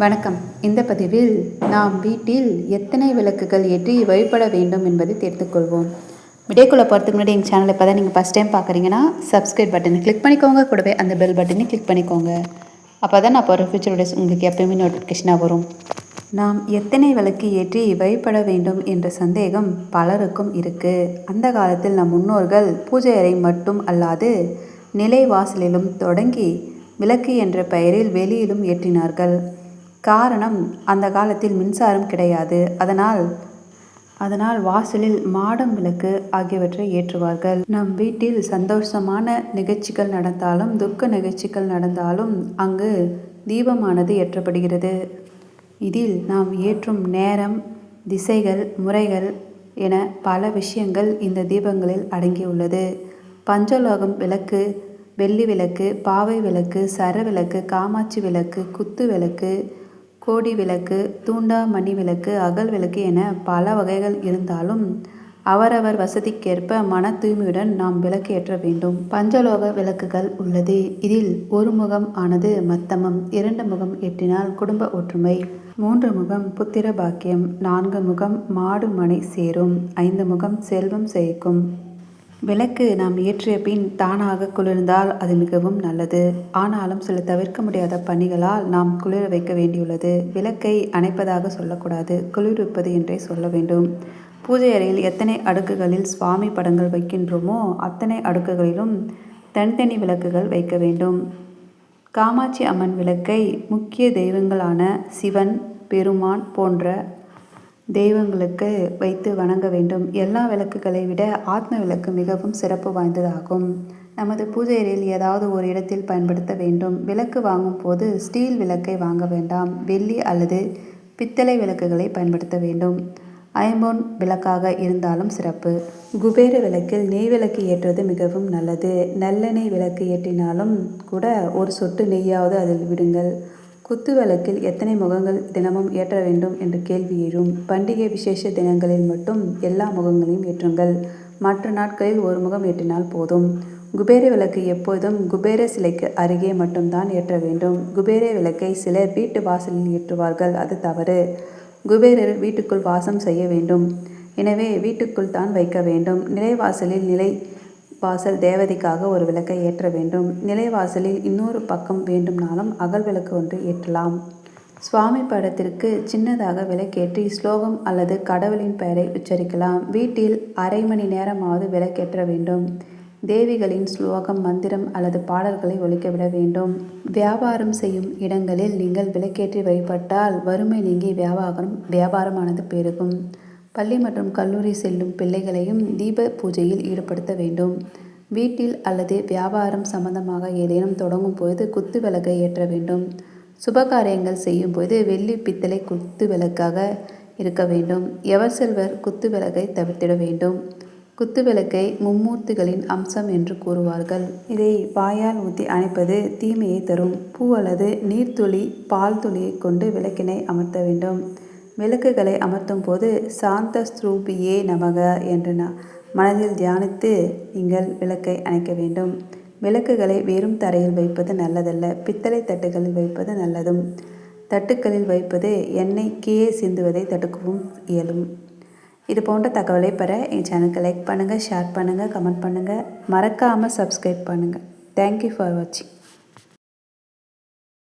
வணக்கம். இந்த பதிவில் நாம் வீட்டில் எத்தனை விளக்குகள் ஏற்றி வழிபட வேண்டும் என்பதை தெரிந்துக்கொள்வோம் விடைக்குள்ளே போகிறதுக்கு முன்னாடி எங்கள் சேனலை இப்போ தான் நீங்கள் ஃபஸ்ட் டைம் பார்க்குறீங்கன்னா சப்ஸ்கிரைப் பட்டனை கிளிக் பண்ணிக்கோங்க. கூடவே அந்த பெல் பட்டனை கிளிக் பண்ணிக்கோங்க. அப்போ தான் நான் போகிற ஃபியூச்சர் வீடியோஸ் உங்களுக்கு எப்பயுமே நோட்டிஃபிகேஷனாக வரும். நாம் எத்தனை விளக்கு ஏற்றி வழிபட வேண்டும் என்ற சந்தேகம் பலருக்கும் இருக்குது அந்த காலத்தில் நம் முன்னோர்கள் பூஜை அறை மட்டும் அல்லாது நிலை வாசலிலும் தொடங்கி விளக்கு என்ற பெயரில் வெளியிலும் ஏற்றினார்கள். காரணம் அந்த காலத்தில் மின்சாரம் கிடையாது. அதனால் அதனால் வாசலில் மாடம் விளக்கு ஆகியவற்றை ஏற்றுவார்கள். நம் வீட்டில் சந்தோஷமான நிகழ்ச்சிகள் நடந்தாலும் துக்க நிகழ்ச்சிகள் நடந்தாலும் அங்கு தீபமானது ஏற்றப்படுகிறது. இதில் நாம் ஏற்றும் நேரம் திசைகள் முறைகள் என பல விஷயங்கள் இந்த தீபங்களில் அடங்கியுள்ளது. பஞ்சலோகம் விளக்கு வெள்ளி விளக்கு பாவை விளக்கு சர விளக்கு காமாட்சி விளக்கு குத்து விளக்கு கோடி விளக்கு தூண்டா மணி விளக்கு அகல் விளக்கு என பல வகைகள் இருந்தாலும் அவரவர் வசதிக்கேற்ப மன தூய்மையுடன் நாம் விளக்கு ஏற்ற வேண்டும். பஞ்சலோக விளக்குகள் உள்ளது. இதில் ஒரு முகம் ஆனது மத்தமம் இரண்டு முகம் எட்டினால் குடும்ப ஒற்றுமை மூன்று முகம் புத்திர பாக்கியம் நான்கு முகம் மாடு மனை சேரும் ஐந்து முகம் செல்வம் சேர்க்கும் விளக்கு நாம் ஏற்றிய பின் தானாக குளிர்ந்தால் அது மிகவும் நல்லது. ஆனாலும் சில தவிர்க்க முடியாத பணிகளால் நாம் குளிர வைக்க வேண்டியுள்ளது. விளக்கை அணைப்பதாக சொல்லக்கூடாது. குளிர்விப்பது என்றே சொல்ல வேண்டும். பூஜை அறையில் எத்தனை அடுக்குகளில் சுவாமி படங்கள் வைக்கின்றோமோ அத்தனை அடுக்குகளிலும் தனித்தனி விளக்குகள் வைக்க வேண்டும். காமாட்சி அம்மன் விளக்கை முக்கிய தெய்வங்களான சிவன் பெருமான் போன்ற தெய்வங்களுக்கு வைத்து வணங்க வேண்டும். எல்லா விளக்குகளை விட ஆத்ம விளக்கு மிகவும் சிறப்பு வாய்ந்ததாகும். நமது பூஜை ஏதாவது ஒரு இடத்தில் பயன்படுத்த வேண்டும். விளக்கு வாங்கும் போது ஸ்டீல் விளக்கை வாங்க வேண்டாம். வெள்ளி அல்லது பித்தளை விளக்குகளை பயன்படுத்த வேண்டும். ஐம்பொன் விளக்காக இருந்தாலும் சிறப்பு. குபேர விளக்கில் நெய் விளக்கு ஏற்றுவது மிகவும் நல்லது. நல்லெண்ணெய் விளக்கு ஏற்றினாலும் கூட ஒரு சொட்டு நெய்யாவது அதில் விடுங்கள். குத்து விளக்கில் எத்தனை முகங்கள் தினமும் ஏற்ற வேண்டும் என்று கேள்வி எழும். பண்டிகை விசேஷ தினங்களில் மட்டும் எல்லா முகங்களையும் ஏற்றுங்கள். மற்ற நாட்களில் ஒரு முகம் ஏற்றினால் போதும். குபேர விளக்கு எப்போதும் குபேர சிலைக்கு அருகே மட்டும்தான் ஏற்ற வேண்டும். குபேர விளக்கை சிலர் வீட்டு வாசலில் ஏற்றுவார்கள். அது தவறு. குபேரர் வீட்டுக்குள் வாசம் செய்ய வேண்டும். எனவே வீட்டுக்குள் தான் வைக்க வேண்டும். நிலைவாசலில் நிலை வாசல் தேவதைக்காக ஒரு விளக்கை ஏற்ற வேண்டும். நிலைவாசலில் இன்னொரு பக்கம் வேண்டும்னாலும் அகல் விளக்கு ஒன்று ஏற்றலாம். சுவாமி படத்திற்கு சின்னதாக விளக்கேற்றி ஸ்லோகம் அல்லது கடவுளின் பெயரை உச்சரிக்கலாம். வீட்டில் அரை மணி நேரமாவது விளக்கேற்ற வேண்டும். தேவிகளின் ஸ்லோகம் மந்திரம் அல்லது பாடல்களை ஒழிக்கவிட வேண்டும். வியாபாரம் செய்யும் இடங்களில் நீங்கள் விளக்கேற்றி வழிபட்டால் வறுமை நீங்கி வியாபாரம் வியாபாரமானது பெருகும். பள்ளி மற்றும் கல்லூரி செல்லும் பிள்ளைகளையும் தீப பூஜையில் ஈடுபடுத்த வேண்டும். வீட்டில் அல்லது வியாபாரம் சம்பந்தமாக ஏதேனும் தொடங்கும் பொழுது குத்து விளக்கை ஏற்ற வேண்டும். சுபகாரியங்கள் செய்யும் போது வெள்ளி பித்தளை குத்து விளக்காக இருக்க வேண்டும். எவர் செல்வர் குத்து விளக்கை தவிர்த்திட வேண்டும். குத்து விளக்கை மும்மூர்த்திகளின் அம்சம் என்று கூறுவார்கள். இதை வாயால் ஊற்றி அணைப்பது தீமையை தரும். பூ அல்லது நீர்த்துளி பால் துளியை கொண்டு விளக்கினை அமர்த்த வேண்டும். விளக்குகளை அமர்த்தும் போது சாந்த ஸ்ரூபியே நமக என்று மனதில் தியானித்து நீங்கள் விளக்கை அணைக்க வேண்டும். விளக்குகளை வெறும் தரையில் வைப்பது நல்லதல்ல பித்தளை தட்டுகளில் வைப்பது நல்லதும். தட்டுக்களில் வைப்பது எண்ணெய் கீழே சிந்துவதை தடுக்கவும் இயலும். இது போன்ற தகவலை பெற என் சேனலுக்கு லைக் பண்ணுங்கள் ஷேர் பண்ணுங்கள் கமெண்ட் பண்ணுங்கள் மறக்காமல் சப்ஸ்கிரைப் பண்ணுங்கள் தேங்க்யூ ஃபார் வாட்சிங்